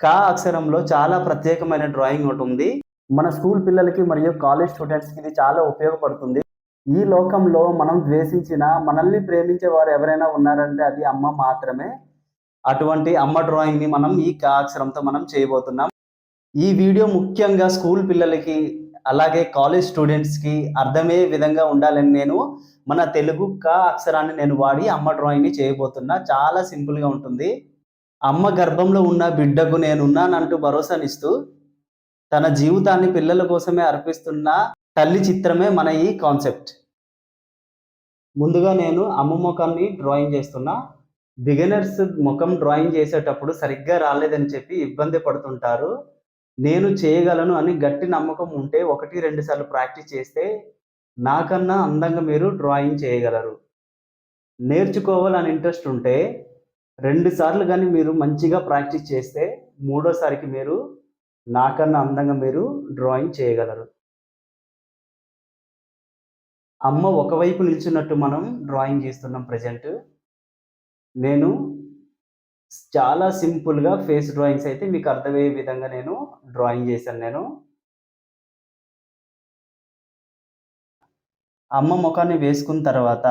కా అక్షరంలో చాలా ప్రత్యేకమైన డ్రాయింగ్ ఒకటి ఉంది. మన స్కూల్ పిల్లలకి మరియు కాలేజ్ స్టూడెంట్స్కి ఇది చాలా ఉపయోగపడుతుంది. ఈ లోకంలో మనం ద్వేషించిన మనల్ని ప్రేమించే వారు ఎవరైనా ఉన్నారంటే అది అమ్మ మాత్రమే. అటువంటి అమ్మ డ్రాయింగ్ని మనం ఈ కా అక్షరంతో మనం చేయబోతున్నాం. ఈ వీడియో ముఖ్యంగా స్కూల్ పిల్లలకి అలాగే కాలేజ్ స్టూడెంట్స్కి అర్థమయ్యే విధంగా ఉండాలని నేను మన తెలుగు కా అక్షరాన్ని నేను వాడి అమ్మ డ్రాయింగ్ని చేయబోతున్నా. చాలా సింపుల్గా ఉంటుంది. అమ్మ గర్భంలో ఉన్న బిడ్డకు నేనున్నానంటూ భరోసానిస్తూ తన జీవితాన్ని పిల్లల కోసమే అర్పిస్తున్న తల్లి చిత్రమే మన ఈ కాన్సెప్ట్ ముందుగా నేను అమ్మ ముఖాన్ని డ్రాయింగ్ చేస్తున్నా. బిగినర్స్ ముఖం డ్రాయింగ్ చేసేటప్పుడు సరిగ్గా రాలేదని చెప్పి ఇబ్బంది పడుతుంటారు. నేను చేయగలను అని గట్టి నమ్మకం ఉంటే ఒకటి రెండు సార్లు ప్రాక్టీస్ చేస్తే నాకన్నా అందంగా మీరు డ్రాయింగ్ చేయగలరు. నేర్చుకోవాలని ఇంట్రెస్ట్ ఉంటే రెండు సార్లు కానీ మీరు మంచిగా ప్రాక్టీస్ చేస్తే మూడోసారికి మీరు నాకన్నా అందంగా మీరు డ్రాయింగ్ చేయగలరు. అమ్మ ఒకవైపు నిల్చున్నట్టు మనం డ్రాయింగ్ చేస్తున్నాం ప్రజెంట్. నేను చాలా సింపుల్గా ఫేస్ డ్రాయింగ్స్ అయితే మీకు అర్థమయ్యే విధంగా నేను డ్రాయింగ్ చేశాను నేను. అమ్మ ముఖాన్ని వేసుకున్న తర్వాత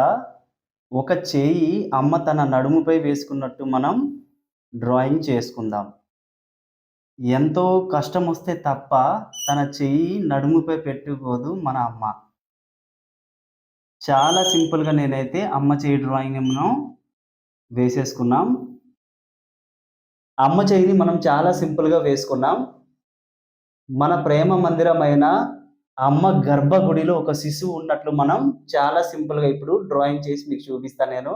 ఒక చేయి అమ్మ తన నడుముపై వేసుకున్నట్టు మనం డ్రాయింగ్ చేసుకుందాం. ఎంతో కష్టం వస్తే తప్ప తన చెయ్యి నడుముపై పెట్టుకోదు మన అమ్మ. చాలా సింపుల్గా నేనైతే అమ్మ చేయి డ్రాయింగ్ మనం వేసేసుకున్నాం. అమ్మ చేయిని మనం చాలా సింపుల్గా వేసుకున్నాం. మన ప్రేమ మందిరమైన అమ్మ గర్భగుడిలో ఒక శిశువు ఉన్నట్లు మనం చాలా సింపుల్గా ఇప్పుడు డ్రాయింగ్ చేసి మీకు చూపిస్తాను నేను.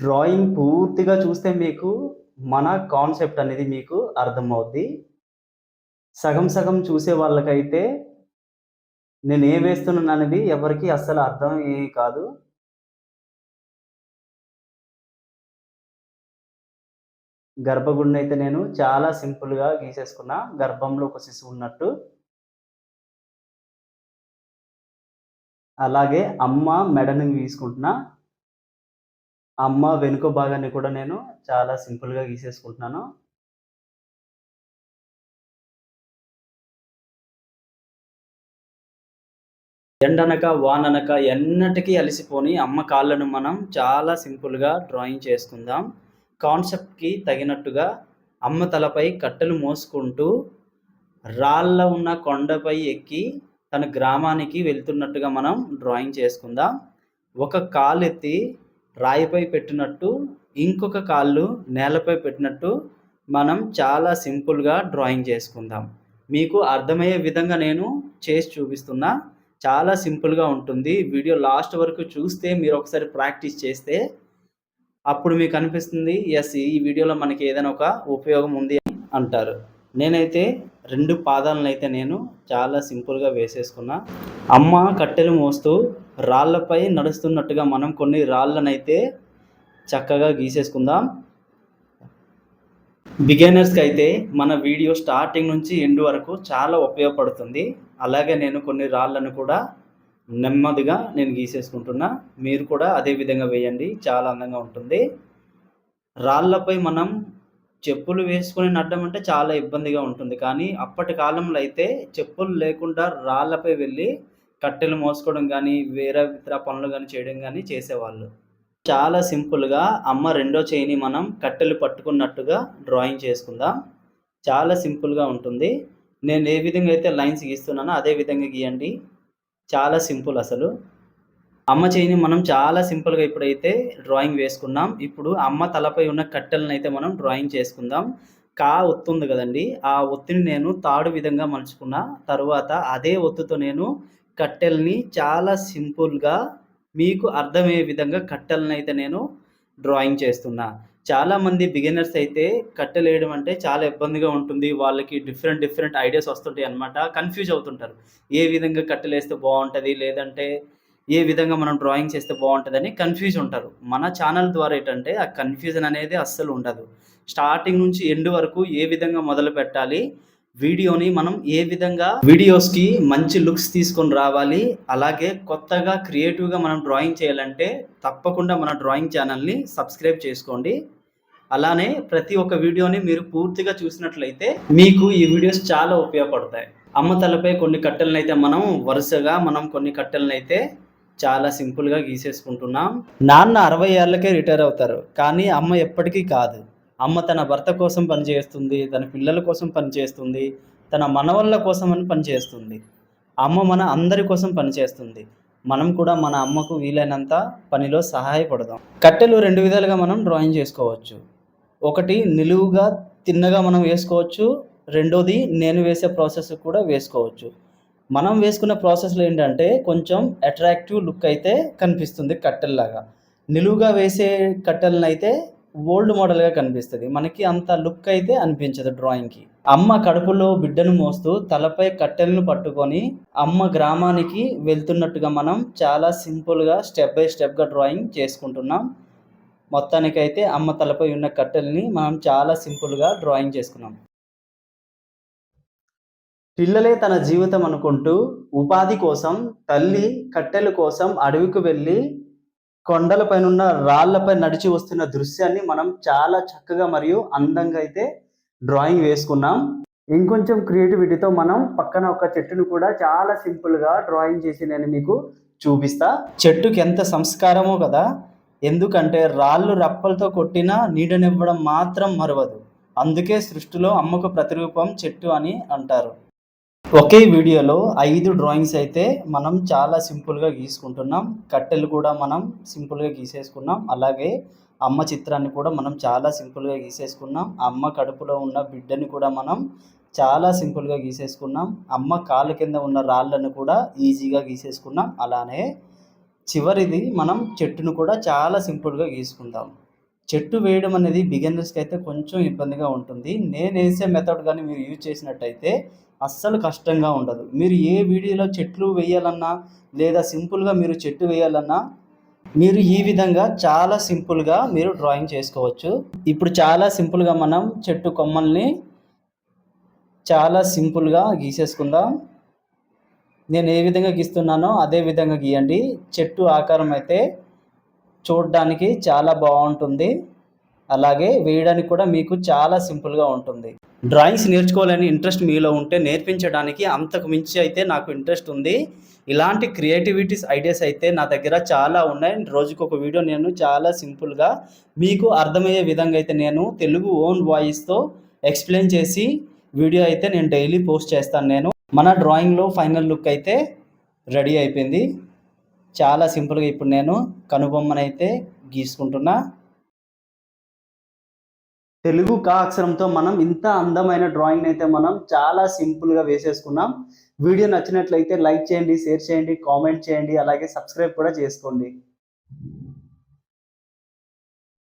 డ్రాయింగ్ పూర్తిగా చూస్తే మీకు మన కాన్సెప్ట్ అనేది మీకు అర్థమవుద్ది. సగం సగం చూసే వాళ్ళకైతే నేను ఏం వేస్తున్నాను అనేది ఎవరికి అస్సలు అర్థం ఏ కాదు. గర్భగుడిని అయితే నేను చాలా సింపుల్గా గీసేసుకున్నా. గర్భంలో ఒక శిశువు ఉన్నట్టు. అలాగే అమ్మ మెడని గీసుకుంటున్నా. అమ్మ వెనుక భాగాన్ని కూడా నేను చాలా సింపుల్గా గీసేసుకుంటున్నాను. ఎండనక వాననక ఎన్నటికీ అలసిపోని అమ్మ కాళ్ళను మనం చాలా సింపుల్గా డ్రాయింగ్ చేసుకుందాం. కాన్సెప్ట్కి తగినట్టుగా అమ్మ తలపై కట్టెలు మోసుకుంటూ రాళ్ళ ఉన్న కొండపై ఎక్కి తన గ్రామానికి వెళ్తున్నట్టుగా మనం డ్రాయింగ్ చేసుకుందాం. ఒక కాలు ఎత్తి రాయిపై పెట్టినట్టు ఇంకొక కాళ్ళు నేలపై పెట్టినట్టు మనం చాలా సింపుల్గా డ్రాయింగ్ చేసుకుందాం. మీకు అర్థమయ్యే విధంగా నేను చేసి చూపిస్తున్నా. చాలా సింపుల్గా ఉంటుంది. వీడియో లాస్ట్ వరకు చూస్తే మీరు ఒకసారి ప్రాక్టీస్ చేస్తే అప్పుడు మీకు అనిపిస్తుంది ఎస్ ఈ వీడియోలో మనకి ఏదైనా ఒక ఉపయోగం ఉంది అని అంటారు. నేనైతే రెండు పాదాలను అయితే నేను చాలా సింపుల్గా వేసేసుకున్నా. అమ్మ కట్టెలు మోస్తూ రాళ్ళపై నడుస్తున్నట్టుగా మనం కొన్ని రాళ్ళనైతే చక్కగా గీసేసుకుందాం. బిగినర్స్కి అయితే మన వీడియో స్టార్టింగ్ నుంచి ఎండ్ వరకు చాలా ఉపయోగపడుతుంది. అలాగే నేను కొన్ని రాళ్ళను కూడా నెమ్మదిగా నేను గీసేసుకుంటున్నా. మీరు కూడా అదే విధంగా వేయండి. చాలా అందంగా ఉంటుంది. రాళ్ళపై మనం చెప్పులు వేసుకొని నడ్డం అంటే చాలా ఇబ్బందిగా ఉంటుంది. కానీ అప్పటి కాలంలో అయితే చెప్పులు లేకుండా రాళ్ళపై వెళ్ళి కట్టెలు మోసుకోవడం కానీ వేరే ఇతర పనులు కానీ చేయడం కానీ చేసేవాళ్ళు. చాలా సింపుల్గా అమ్మ రెండో చేయిని మనం కట్టెలు పట్టుకున్నట్టుగా డ్రాయింగ్ చేసుకుందాం. చాలా సింపుల్గా ఉంటుంది. నేను ఏ విధంగా అయితే లైన్స్ గీస్తున్నానో అదే విధంగా గీయండి. చాలా సింపుల్ అసలు. అమ్మ చేయిని మనం చాలా సింపుల్గా ఇప్పుడైతే డ్రాయింగ్ వేసుకున్నాం. ఇప్పుడు అమ్మ తలపై ఉన్న కట్టెలను అయితే మనం డ్రాయింగ్ చేసుకుందాం. కా ఒత్తుంది కదండి. ఆ ఒత్తిని నేను తాడు విధంగా మలుచుకున్న. తర్వాత అదే ఒత్తుతో నేను కట్టెల్ని చాలా సింపుల్గా మీకు అర్థమయ్యే విధంగా కట్టెలను అయితే నేను డ్రాయింగ్ చేస్తున్నా. చాలామంది బిగినర్స్ అయితే కట్టెలు వేయడం అంటే చాలా ఇబ్బందిగా ఉంటుంది. వాళ్ళకి డిఫరెంట్ డిఫరెంట్ ఐడియాస్ వస్తుంటాయి అనమాట కన్ఫ్యూజ్ అవుతుంటారు. ఏ విధంగా కట్టెలు వేస్తే బాగుంటుంది? లేదంటే ఏ విధంగా మనం డ్రాయింగ్ చేస్తే బాగుంటుందని కన్ఫ్యూజ్ ఉంటారు. మన ఛానల్ ద్వారా ఏంటంటే ఆ కన్ఫ్యూజన్ అనేది అస్సలు ఉండదు. స్టార్టింగ్ నుంచి ఎండ్ వరకు ఏ విధంగా మొదలు పెట్టాలి? వీడియోని మనం ఏ విధంగా వీడియోస్కి మంచి లుక్స్ తీసుకొని రావాలి? అలాగే కొత్తగా క్రియేటివ్గా మనం డ్రాయింగ్ చేయాలంటే తప్పకుండా మన డ్రాయింగ్ ఛానల్ని సబ్స్క్రైబ్ చేసుకోండి. అలానే ప్రతి ఒక్క వీడియోని మీరు పూర్తిగా చూసినట్లయితే మీకు ఈ వీడియోస్ చాలా ఉపయోగపడతాయి. అమ్మ తలపై కొన్ని కట్టెలను అయితే మనం వరుసగా మనం కొన్ని కట్టెలను అయితే చాలా సింపుల్గా గీసేసుకుంటున్నాం. నాన్న అరవై ఏళ్ళకే రిటైర్ అవుతారు. కానీ అమ్మ ఎప్పటికీ కాదు. అమ్మ తన భర్త కోసం పనిచేస్తుంది తన పిల్లల కోసం పనిచేస్తుంది తన మనవళ్ళ కోసం అని పనిచేస్తుంది అమ్మ మన అందరి కోసం పనిచేస్తుంది మనం కూడా మన అమ్మకు వీలైనంత పనిలో సహాయపడదాం. కట్టెలు రెండు విధాలుగా మనం డ్రాయింగ్ చేసుకోవచ్చు. ఒకటి నిలువుగా తిన్నగా మనం వేసుకోవచ్చు. రెండోది నేను వేసే ప్రాసెస్ కూడా వేసుకోవచ్చు. మనం వేసుకున్న ప్రాసెస్లో ఏంటంటే కొంచెం అట్రాక్టివ్ లుక్ అయితే కనిపిస్తుంది కట్టెల్లాగా. నిలువుగా వేసే కట్టెలను అయితే ఓల్డ్ మోడల్గా కనిపిస్తుంది. మనకి అంత లుక్ అయితే అనిపించదు డ్రాయింగ్కి అమ్మ కడుపులో బిడ్డను మోస్తూ తలపై కట్టెలను పట్టుకొని అమ్మ గ్రామానికి వెళ్తున్నట్టుగా మనం చాలా సింపుల్గా స్టెప్ బై స్టెప్గా డ్రాయింగ్ చేసుకుంటున్నాం. మొత్తానికైతే అమ్మ తలపై ఉన్న కట్టెల్ని మనం చాలా సింపుల్గా డ్రాయింగ్ చేసుకున్నాం. పిల్లలే తన జీవితం అనుకుంటూ ఉపాధి కోసం తల్లి కట్టెల కోసం అడవికి వెళ్ళి కొండలపై ఉన్న రాళ్ళపై నడిచి వస్తున్న దృశ్యాన్ని మనం చాలా చక్కగా మరియు అందంగా అయితే డ్రాయింగ్ వేసుకున్నాం. ఇంకొంచెం క్రియేటివిటీతో మనం పక్కన ఒక చెట్టును కూడా చాలా సింపుల్గా డ్రాయింగ్ చేసి నేను మీకు చూపిస్తా. చెట్టుకి ఎంత సంస్కారమో కదా! ఎందుకంటే రాళ్ళు రప్పలతో కొట్టినా నీడనివ్వడం మాత్రం మరవదు. అందుకే సృష్టిలో అమ్మకు ప్రతిరూపం చెట్టు అని అంటారు. ఒకే వీడియోలో ఐదు డ్రాయింగ్స్ అయితే మనం చాలా సింపుల్గా గీసుకుంటున్నాం. కట్టెలు కూడా మనం సింపుల్గా గీసేసుకున్నాం. అలాగే అమ్మ చిత్రాన్ని కూడా మనం చాలా సింపుల్గా గీసేసుకున్నాం. అమ్మ కడుపులో ఉన్న బిడ్డని కూడా మనం చాలా సింపుల్గా గీసేసుకున్నాం. అమ్మ కాళ్ళ కింద ఉన్న రాళ్ళను కూడా ఈజీగా గీసేసుకున్నాం. అలానే చివరిది మనం చెట్టును కూడా చాలా సింపుల్గా గీసుకుందాం. చెట్టు వేయడం అనేది బిగినర్స్కి అయితే కొంచెం ఇబ్బందిగా ఉంటుంది. నేను వేసే మెథడ్ కానీ మీరు యూజ్ చేసినట్టయితే అస్సలు కష్టంగా ఉండదు. మీరు ఏ వీడియోలో చెట్లు వేయాలన్నా లేదా సింపుల్గా మీరు చెట్టు వేయాలన్నా మీరు ఈ విధంగా చాలా సింపుల్గా మీరు డ్రాయింగ్ చేసుకోవచ్చు. ఇప్పుడు చాలా సింపుల్గా మనం చెట్టు కొమ్మల్ని చాలా సింపుల్గా గీసేసుకుందాం. నేను ఏ విధంగా గీస్తున్నానో అదే విధంగా గీయండి. చెట్టు ఆకారం అయితే చూడడానికి చాలా బాగుంటుంది. అలాగే వేయడానికి కూడా మీకు చాలా సింపుల్గా ఉంటుంది. డ్రాయింగ్స్ నేర్చుకోవాలని ఇంట్రెస్ట్ మీలో ఉంటే నేర్పించడానికి అంతకు మించి అయితే నాకు ఇంట్రెస్ట్ ఉంది. ఇలాంటి క్రియేటివిటీస్ ఐడియాస్ అయితే నా దగ్గర చాలా ఉన్నాయి. రోజుకు ఒక వీడియో నేను చాలా సింపుల్గా మీకు అర్థమయ్యే విధంగా అయితే నేను తెలుగు ఓన్ వాయిస్తో ఎక్స్ప్లెయిన్ చేసి వీడియో అయితే నేను డైలీ పోస్ట్ చేస్తాను నేను. మన డ్రాయింగ్లో ఫైనల్ లుక్ అయితే రెడీ అయిపోయింది. చాలా సింపుల్గా ఇప్పుడు నేను కనుబొమ్మనైతే గీసుకుంటున్నా. తెలుగు కా అక్షరంతో మనం ఇంత అందమైన డ్రాయింగ్ అయితే మనం చాలా సింపుల్గా వేసేసుకున్నాం. వీడియో నచ్చినట్లయితే లైక్ చేయండి షేర్ చేయండి కామెంట్ చేయండి అలాగే సబ్స్క్రైబ్ కూడా చేసుకోండి.